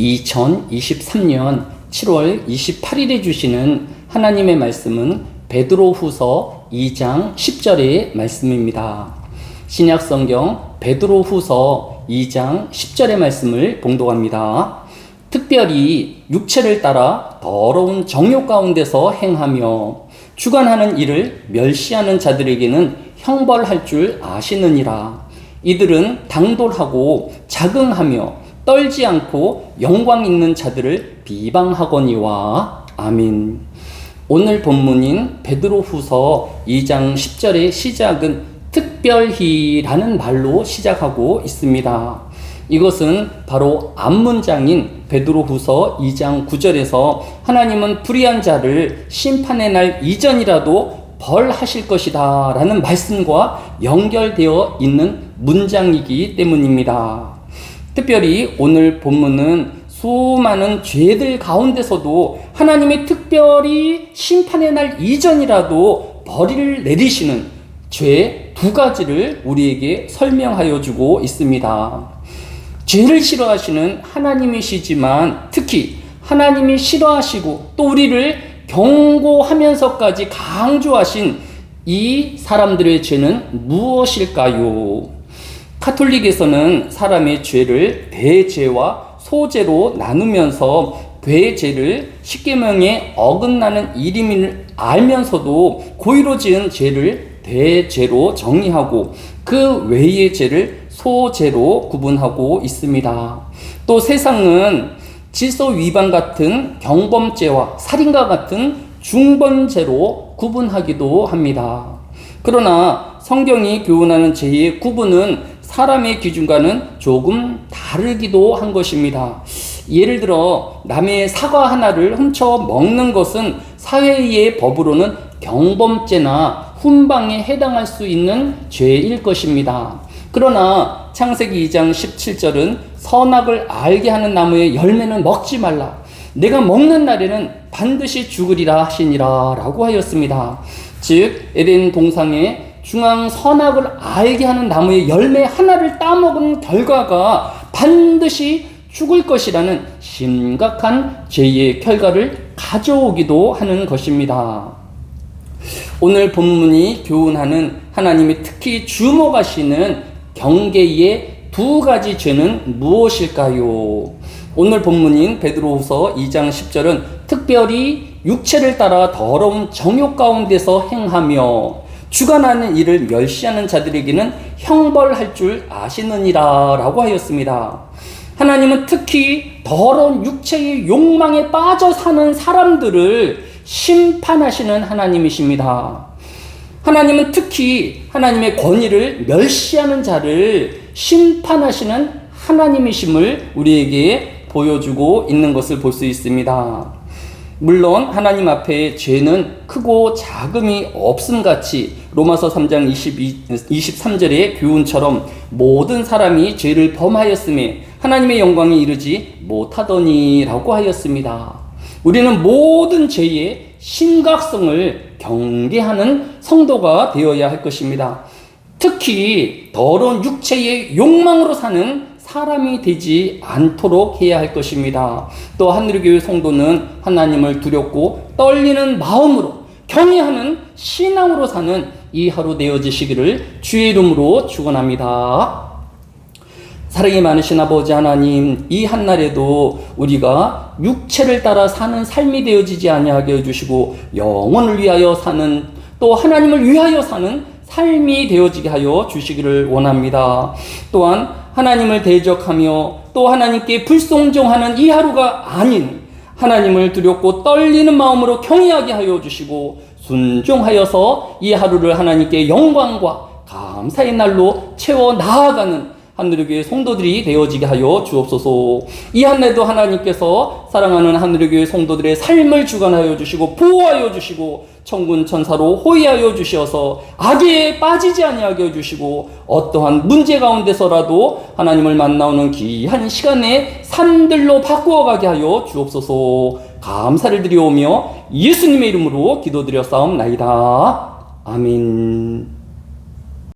2023년 7월 28일에 주시는 하나님의 말씀은 베드로 후서 2장 10절의 말씀입니다. 신약 성경 베드로 후서 2장 10절의 말씀을 봉독합니다. 특별히 육체를 따라 더러운 정욕 가운데서 행하며 주관하는 일을 멸시하는 자들에게는 형벌할 줄 아시느니라. 이들은 당돌하고 자긍하며 떨지 않고 영광 있는 자들을 비방하거니와 아민. 오늘 본문인 베드로후서 2장 10절의 시작은 특별히라는 말로 시작하고 있습니다. 이것은 바로 앞문장인 베드로후서 2장 9절에서 하나님은 불의한 자를 심판의 날 이전이라도 벌하실 것이다 라는 말씀과 연결되어 있는 문장이기 때문입니다. 특별히 오늘 본문은 수많은 죄들 가운데서도 하나님이 특별히 심판의 날 이전이라도 벌을 내리시는 죄 두 가지를 우리에게 설명하여 주고 있습니다. 죄를 싫어하시는 하나님이시지만 특히 하나님이 싫어하시고 또 우리를 경고하면서까지 강조하신 이 사람들의 죄는 무엇일까요? 카톨릭에서는 사람의 죄를 대죄와 소죄로 나누면서 대죄를 십계명에 어긋나는 일임을 알면서도 고의로 지은 죄를 대죄로 정의하고 그 외의 죄를 소죄로 구분하고 있습니다. 또 세상은 질서 위반 같은 경범죄와 살인과 같은 중범죄로 구분하기도 합니다. 그러나 성경이 교훈하는 죄의 구분은 사람의 기준과는 조금 다르기도 한 것입니다. 예를 들어 남의 사과 하나를 훔쳐 먹는 것은 사회의 법으로는 경범죄나 훈방에 해당할 수 있는 죄일 것입니다. 그러나 창세기 2장 17절은 선악을 알게 하는 나무의 열매는 먹지 말라. 내가 먹는 날에는 반드시 죽으리라 하시니라 라고 하였습니다. 즉 에덴 동상에 중앙 선악을 알게 하는 나무의 열매 하나를 따먹은 결과가 반드시 죽을 것이라는 심각한 죄의 결과를 가져오기도 하는 것입니다. 오늘 본문이 교훈하는 하나님이 특히 주목하시는 경계의 두 가지 죄는 무엇일까요? 오늘 본문인 베드로후서 2장 10절은 특별히 육체를 따라 더러운 정욕 가운데서 행하며 주관하는 일을 멸시하는 자들에게는 형벌할 줄 아시느니라 라고 하였습니다. 하나님은 특히 더러운 육체의 욕망에 빠져 사는 사람들을 심판하시는 하나님이십니다. 하나님은 특히 하나님의 권위를 멸시하는 자를 심판하시는 하나님이심을 우리에게 보여주고 있는 것을 볼 수 있습니다. 물론 하나님 앞에 죄는 크고 작음이 없음 같이 로마서 3장 22, 23절의 교훈처럼 모든 사람이 죄를 범하였음에 하나님의 영광에 이르지 못하더니라고 하였습니다. 우리는 모든 죄의 심각성을 경계하는 성도가 되어야 할 것입니다. 특히 더러운 육체의 욕망으로 사는 사람이 되지 않도록 해야 할 것입니다. 또 하늘의 교회 성도는 하나님을 두렵고 떨리는 마음으로 경외하는 신앙으로 사는 이 하루 되어지시기를 주의 이름으로 축원합니다. 사랑이 많으신 아버지 하나님, 이 한날에도 우리가 육체를 따라 사는 삶이 되어지지 아니하게 해주시고 영혼을 위하여 사는 또 하나님을 위하여 사는 삶이 되어지게 하여 주시기를 원합니다. 또한 하나님을 대적하며 또 하나님께 불송종하는 이 하루가 아닌 하나님을 두렵고 떨리는 마음으로 경외하게 하여 주시고 순종하여서 이 하루를 하나님께 영광과 감사의 날로 채워 나아가는 하늘의 성도들이 되어지게 하여 주옵소서. 이 한날도 하나님께서 사랑하는 하늘의 성도들의 삶을 주관하여 주시고 보호하여 주시고 천군 천사로 호위하여 주시어서 악에 빠지지 아니하게 해 주시고 어떠한 문제 가운데서라도 하나님을 만나오는 귀한 시간에 산들로 바꾸어 가게 하여 주옵소서. 감사를 드리오며 예수님의 이름으로 기도드려 싸움나이다. 아멘.